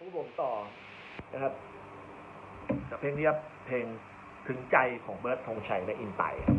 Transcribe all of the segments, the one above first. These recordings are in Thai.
พวกผมต่อนะครับกับเพลงนี้ครับเพลงถึงใจของเบิร์ดธงชัยและอินไตครับ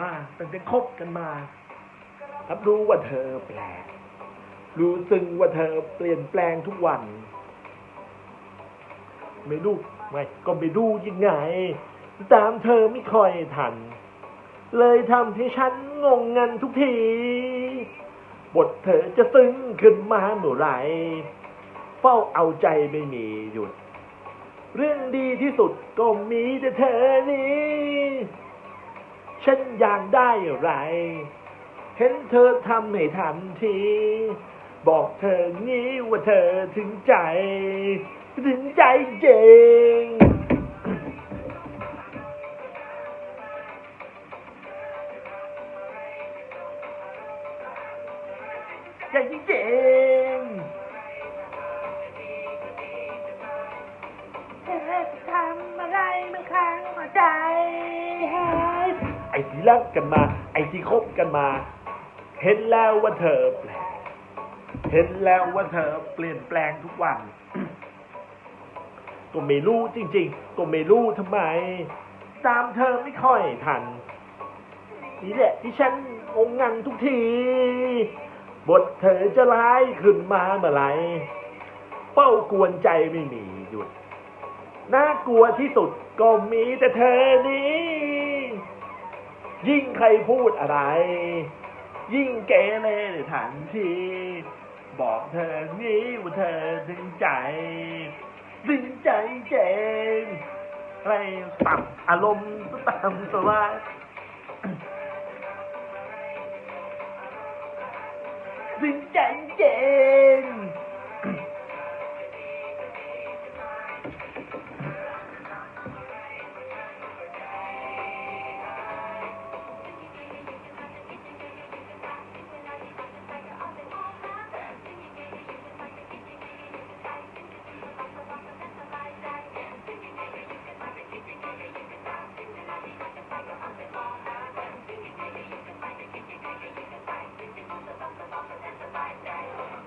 มาตั้งแต่คบกันมา รับรู้ว่าเธอแปลก รู้ซึ้งว่าเธอเปลี่ยนแปลงทุกวัน ไม่รู้ไม่ก็ไม่รู้ยังไง ตามเธอไม่ค่อยทัน เลยทำให้ฉันงงงันทุกที บทเธอจะซึ้งขึ้นมาเมื่อไหรเฝ้าเอาใจไม่มีหยุด เรื่องดีที่สุดก็มีแต่เธอนี้ ฉันอยากได้อะไร เห็นเธอทำให้ทันที บอกเธองี้ว่าเธอถึงใจ ถึงใจเจงใจเจงเธอจะทำอะไรมันค้างหัวใจให้ ไอ้ที่รักกันมา ไอ้ที่คบกันมา เห็นแล้วว่าเธอแปลกเห็นแล้วว่าเธอเปลี่ยนแปลงทุกวัน ก็ไม่รู้จริง ๆ ก็ไม่รู้ทำไม ตามเธอไม่ค่อยทัน นี่แหละที่ฉันงงงันทุกที บทเธอจะร้ายขึ้นมาเมื่อไหรเป้ากวนใจไม่มีหยุด น่ากลัวที่สุดก็มีแต่เธอนี้ ยิ่งใครพูดอะไร ยิ่งเกเรทันที บอกเธอนี้ว่าเธอถึงใจถึงใจเจงอะไรปรับอารมณ์ตามสบายถึงใจเจง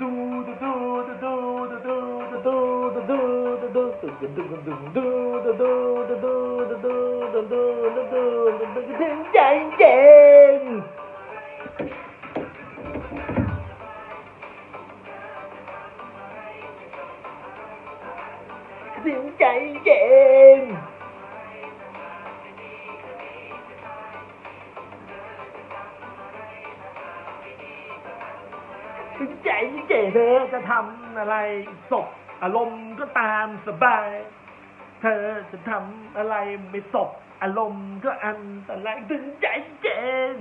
Tiếng chạy chạy ถึงใจย็นถึงใจเก๋เธอจะทำอะไรศพอารมณ์ก็ตามสบาย เธอจะทำอะไรไม่ศพอารมณ์ก็อันตรายถึงใจเจน